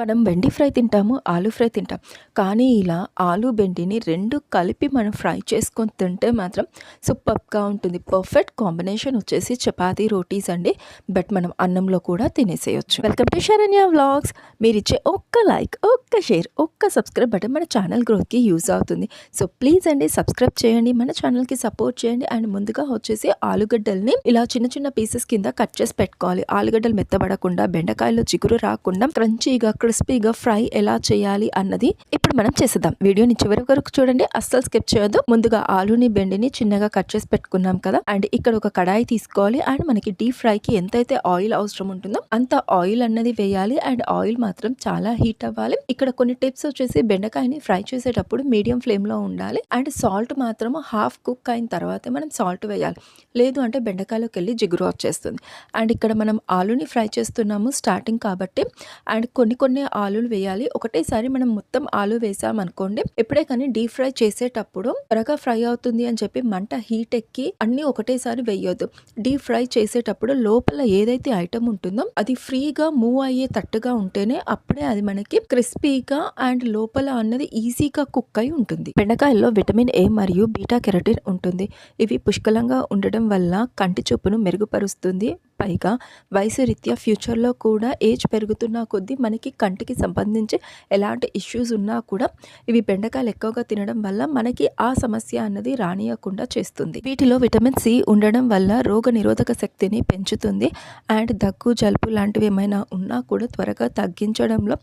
మనం బెండి ఫ్రై తింటాము ఆలు ఫ్రై తింటాం. కానీ ఇలా ఆలు బెండిని రెండు కలిపి మనం ఫ్రై చేసుకొని తింటే మాత్రం సూపర్గా ఉంటుంది. పర్ఫెక్ట్ కాంబినేషన్ వచ్చేసి చపాతీ రోటీస్ అండి. బట్ మనం అన్నంలో కూడా తినేసేయచ్చు. Welcome to Saranya vlogs. మీరు ఇచ్చే ఒక్క లైక్ ఒక్క షేర్ ఒక్క సబ్స్క్రైబ్ బటన్ మన ఛానల్ గ్రోత్కి యూజ్ అవుతుంది. సో ప్లీజ్ అండి సబ్స్క్రైబ్ చేయండి మన ఛానల్కి సపోర్ట్ చేయండి. అండ్ ముందుగా వచ్చేసి ఆలుగడ్డల్ని ఇలా చిన్న చిన్న పీసెస్ కింద కట్ చేసి పెట్టుకోవాలి. ఆలుగడ్డలు మెత్తబడకుండా బెండకాయలో చిగురు రాకుండా క్రంచీగా క్రిస్పీగా ఫ్రై ఎలా చేయాలి అన్నది ఇప్పుడు మనం చేసేద్దాం. వీడియోని చివరి వరకు చూడండి. అస్సలు స్కిప్ చేయొద్దు. ముందుగా ఆలుని బెండిని చిన్నగా కట్ చేసి పెట్టుకున్నాం కదా. అండ్ ఇక్కడ ఒక కడాయి తీసుకోవాలి. అండ్ మనకి డీప్ ఫ్రైకి ఎంతైతే ఆయిల్ అవసరం ఉంటుందో అంత ఆయిల్ అన్నది వేయాలి. అండ్ ఆయిల్ మాత్రం చాలా హీట్ అవ్వాలి. ఇక్కడ కొన్ని టిప్స్ వచ్చేసి బెండకాయని ఫ్రై చేసేటప్పుడు మీడియం ఫ్లేమ్లో ఉండాలి. అండ్ సాల్ట్ మాత్రం హాఫ్ కుక్ అయిన తర్వాత మనం సాల్ట్ వేయాలి. లేదు అంటే బెండకాయలోకి వెళ్ళి జిగురు వచ్చేస్తుంది. అండ్ ఇక్కడ మనం ఆలుని ఫ్రై చేస్తున్నాము స్టార్టింగ్ కాబట్టి. అండ్ కొన్ని కొన్ని ఆలులు వేయాలి. ఒకటేసారి మనం మొత్తం ఆలు వేసామనుకోండి ఎప్పుడే కానీ డీప్ ఫ్రై చేసేటప్పుడు త్వరగా ఫ్రై అవుతుంది అని చెప్పి మంట హీట్ ఎక్కి అన్ని ఒకటేసారి వేయొద్దు. డీప్ ఫ్రై చేసేటప్పుడు లోపల ఏదైతే ఐటమ్ ఉంటుందో అది ఫ్రీగా మూవ్ అయ్యే తట్టుగా ఉంటేనే అప్పుడే అది మనకి క్రిస్పీగా అండ్ లోపల అన్నది ఈజీగా కుక్ అయి ఉంటుంది. బెండకాయల్లో విటమిన్ ఏ మరియు బీటా కెరటిన్ ఉంటుంది. ఇవి పుష్కలంగా ఉండడం వల్ల కంటి చూపును మెరుగుపరుస్తుంది. పైగా వయసు రీత్యా ఫ్యూచర్లో కూడా ఏజ్ పెరుగుతున్న కొద్దీ మనకి కంటికి సంబంధించి ఎలాంటి ఇష్యూస్ ఉన్నా కూడా ఇవి బెండకాయలు ఎక్కువగా తినడం వల్ల మనకి ఆ సమస్య అన్నది రానియకుండా చేస్తుంది. వీటిలో విటమిన్ సి ఉండడం వల్ల రోగ నిరోధక శక్తిని పెంచుతుంది. అండ్ దగ్గు జలుబు లాంటివి ఏమైనా ఉన్నా కూడా త్వరగా తగ్గించడంలో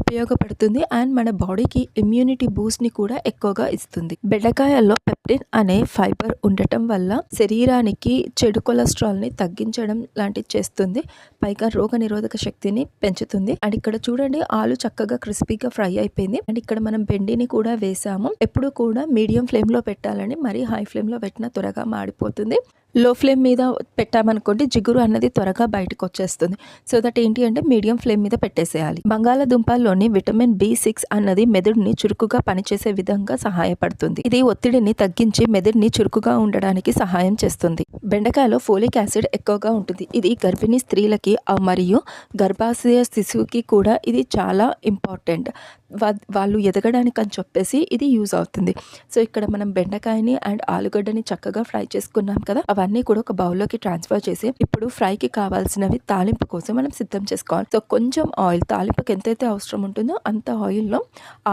ఉపయోగపడుతుంది. అండ్ మన బాడీకి ఇమ్యూనిటీ బూస్ట్ని కూడా ఎక్కువగా ఇస్తుంది. బెండకాయల్లో పెప్టిన్ అనే ఫైబర్ ఉండటం వల్ల శరీరానికి చెడు కొలెస్ట్రాల్ని తగ్గించడం లాంటివి చేస్తుంది. పైగా రోగ నిరోధక శక్తిని పెంచుతుంది. అండ్ ఇక్కడ చూడండి ఆలు చక్కగా క్రిస్పీగా ఫ్రై అయిపోయింది. అండ్ ఇక్కడ మనం బెండిని కూడా వేసాము. ఎప్పుడు కూడా మీడియం ఫ్లేమ్లో పెట్టాలని మరీ హై ఫ్లేమ్లో పెట్టిన త్వరగా మాడిపోతుంది. లో ఫ్లేమ్ మీద పెట్టామనుకోండి జిగురు అన్నది త్వరగా బయటకు వచ్చేస్తుంది. సో దట్ ఏంటి అంటే మీడియం ఫ్లేమ్ మీద పెట్టేసేయాలి. బంగాళాదుంపల్లోని విటమిన్ బి సిక్స్ అన్నది మెదడుని చురుకుగా పనిచేసే విధంగా సహాయపడుతుంది. ఇది ఒత్తిడిని తగ్గించి మెదడుని చురుకుగా ఉండడానికి సహాయం చేస్తుంది. బెండకాయలో ఫోలిక్ యాసిడ్ ఎక్కువగా ఉంటుంది. ఇది గర్భిణీ స్త్రీలకి మరియు గర్భాశయ శిశువుకి కూడా ఇది చాలా ఇంపార్టెంట్. వాళ్ళు ఎదగడానికి అని చెప్పేసి ఇది యూజ్ అవుతుంది. సో ఇక్కడ మనం బెండకాయని అండ్ ఆలుగడ్డని చక్కగా ఫ్రై చేసుకున్నాం కదా అవన్నీ కూడా ఒక బౌల్లోకి ట్రాన్స్ఫర్ చేసి ఇప్పుడు ఫ్రైకి కావాల్సినవి తాలింపు కోసం మనం సిద్ధం చేసుకోవాలి. సో కొంచెం ఆయిల్ తాలింపుకి ఎంతైతే అవసరం ఉంటుందో అంత ఆయిల్లో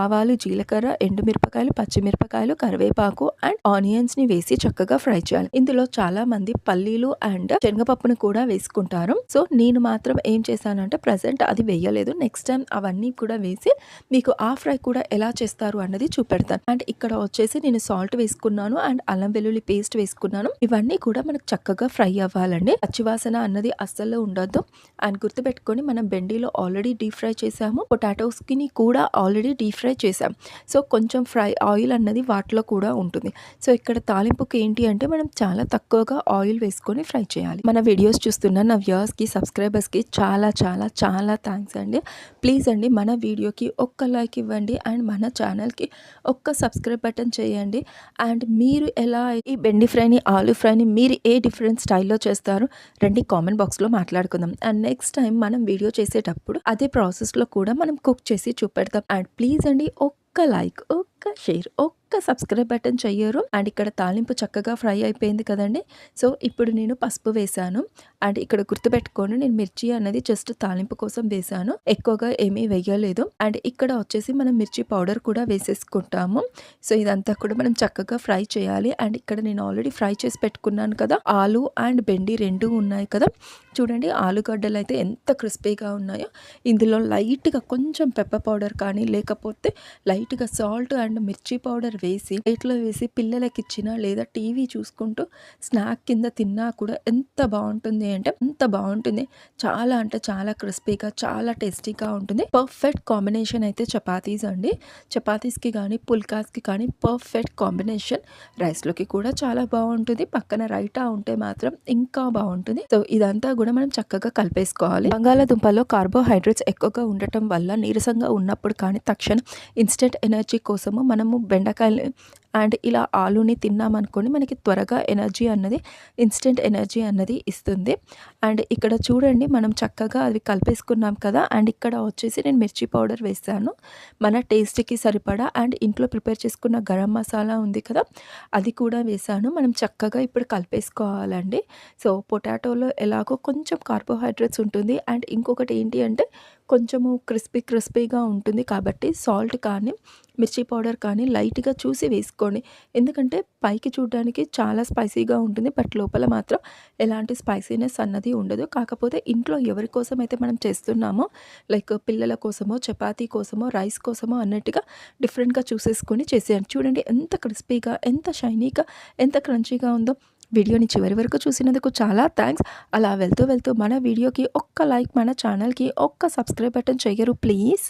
ఆవాలు జీలకర్ర ఎండుమిరపకాయలు పచ్చిమిరపకాయలు కరివేపాకు అండ్ ఆనియన్స్ని వేసి చక్కగా ఫ్రై చేయాలి. ఇందులో చాలా మంది పల్లీలు అండ్ శనగపప్పును కూడా వేసుకుంటారు. సో నేను మాత్రం ఏం చేశానంటే ప్రజెంట్ అది వేయలేదు. నెక్స్ట్ టైం అవన్నీ కూడా వేసి మీకు ఆ ఫ్రై కూడా ఎలా చేస్తారు అన్నది చూపెడతాను. అండ్ ఇక్కడ వచ్చేసి నేను సాల్ట్ వేసుకున్నాను అండ్ అల్లం వెల్లుల్లి పేస్ట్ వేసుకున్నాను. ఇవన్నీ కూడా మనకు చక్కగా ఫ్రై అవ్వాలండి. పచ్చివాసన అన్నది అస్సలు ఉండొద్దు అండ్ గుర్తుపెట్టుకొని మనం బెండీలో ఆల్రెడీ డీప్ ఫ్రై చేసాము. పొటాటోస్కిని కూడా ఆల్రెడీ డీప్ ఫ్రై చేసాం. సో కొంచెం ఫ్రై ఆయిల్ అన్నది వాటిలో కూడా ఉంటుంది. సో ఇక్కడ తాలింపుకి ఏంటి అంటే మనం చాలా తక్కువగా ఆయిల్ వేసుకొని ఫ్రై చేయాలి. మన వీడియోస్ చూస్తున్న నా వ్యూయర్స్కి సబ్స్క్రైబర్స్కి చాలా చాలా చాలా థ్యాంక్స్ అండి. ప్లీజ్ అండి మన వీడియోకి ఒక్క లైక్ ఇవ్వండి అండ్ మన ఛానల్కి ఒక్క సబ్స్క్రైబ్ బటన్ చేయండి. అండ్ మీరు ఎలా ఈ బెండి ఫ్రైని ఆలు ఫ్రైని మీరు ఏ డిఫరెంట్ స్టైల్లో చేస్తారు రండి కామెంట్ బాక్స్లో మాట్లాడుకుందాం. అండ్ నెక్స్ట్ టైం మనం వీడియో చేసేటప్పుడు అదే ప్రాసెస్లో కూడా మనం కుక్ చేసి చూపెడతాం. అండ్ ప్లీజ్ అండి ఒక్క లైక్ ఒక్క షేర్ ఒక్క సబ్స్క్రైబ్ బటన్ చెయ్యరు. అండ్ ఇక్కడ తాలింపు చక్కగా ఫ్రై అయిపోయింది కదండి. సో ఇప్పుడు నేను పసుపు వేసాను అండ్ ఇక్కడ గుర్తుపెట్టుకోండి నేను మిర్చి అనేది జస్ట్ తాలింపు కోసం వేసాను ఎక్కువగా ఏమీ వేయలేదు. అండ్ ఇక్కడ వచ్చేసి మనం మిర్చి పౌడర్ కూడా వేసేసుకుంటాము. సో ఇదంతా కూడా మనం చక్కగా ఫ్రై చేయాలి. అండ్ ఇక్కడ నేను ఆల్రెడీ ఫ్రై చేసి పెట్టుకున్నాను కదా. ఆలు అండ్ బెండి రెండు ఉన్నాయి కదా. చూడండి ఆలుగడ్డలు అయితే ఎంత క్రిస్పీగా ఉన్నాయో. ఇందులో లైట్గా కొంచెం పెప్ప పౌడర్ కానీ లేకపోతే లైట్గా సాల్ట్ అండ్ అండ్ మిర్చి పౌడర్ వేసి ప్లేట్లో వేసి పిల్లలకి ఇచ్చిన లేదా టీవీ చూసుకుంటూ స్నాక్ కింద తిన్నా కూడా ఎంత బాగుంటుంది అంటే అంత బాగుంటుంది. చాలా అంటే చాలా క్రిస్పీగా చాలా టేస్టీగా ఉంటుంది. పర్ఫెక్ట్ కాంబినేషన్ అయితే చపాతీస్ అండి. చపాతీస్కి కానీ పుల్కాస్కి కానీ పర్ఫెక్ట్ కాంబినేషన్. రైస్లోకి కూడా చాలా బాగుంటుంది. పక్కన రైటా ఉంటే మాత్రం ఇంకా బాగుంటుంది. సో ఇదంతా కూడా మనం చక్కగా కలిపేసుకోవాలి. బంగాళాదుంపలో కార్బోహైడ్రేట్స్ ఎక్కువగా ఉండటం వల్ల నీరసంగా ఉన్నప్పుడు కానీ తక్షణం ఇన్స్టెంట్ ఎనర్జీ కోసం కోసము మనము బెండకాయలు అండ్ ఇలా ఆలూని తిన్నామనుకోండి మనకి త్వరగా ఎనర్జీ అన్నది ఇన్స్టెంట్ ఎనర్జీ అన్నది ఇస్తుంది. అండ్ ఇక్కడ చూడండి మనం చక్కగా అవి కలిపేసుకున్నాం కదా అండ్ ఇక్కడ వచ్చేసి నేను మిర్చి పౌడర్ వేసాను. మన టేస్ట్కి సరిపడా అండ్ ఇంట్లో ప్రిపేర్ చేసుకున్న గరం మసాలా ఉంది కదా అది కూడా వేసాను. మనం చక్కగా ఇప్పుడు కలిపేసుకోవాలండి. సో పొటాటోలో ఎలాగో కొంచెం కార్బోహైడ్రేట్స్ ఉంటుంది. అండ్ ఇంకొకటి ఏంటి అంటే కొంచెము క్రిస్పీ క్రిస్పీగా ఉంటుంది కాబట్టి సాల్ట్ కానీ మిర్చి పౌడర్ కానీ లైట్గా చూసి వేసుకోండి. ఎందుకంటే పైకి చూడడానికి చాలా స్పైసీగా ఉంటుంది బట్ లోపల మాత్రం ఎలాంటి స్పైసీనెస్ అన్నది ఉండదు. కాకపోతే ఇంట్లో ఎవరి కోసం అయితే మనం చేస్తున్నామో లైక్ పిల్లల కోసమో చపాతీ కోసమో రైస్ కోసమో అన్నట్టుగా డిఫరెంట్గా చూసేసుకొని చేసేయండి. చూడండి ఎంత క్రిస్పీగా ఎంత షైనీగా ఎంత క్రంచీగా ఉందో. వీడియోని చివరి వరకు చూసినందుకు చాలా థ్యాంక్స్ అలా వెళ్తూ వెళ్తూ మన వీడియోకి ఒక్క లైక్ మన ఛానల్కి ఒక్క సబ్స్క్రైబ్ బటన్ చెయ్యరు ప్లీజ్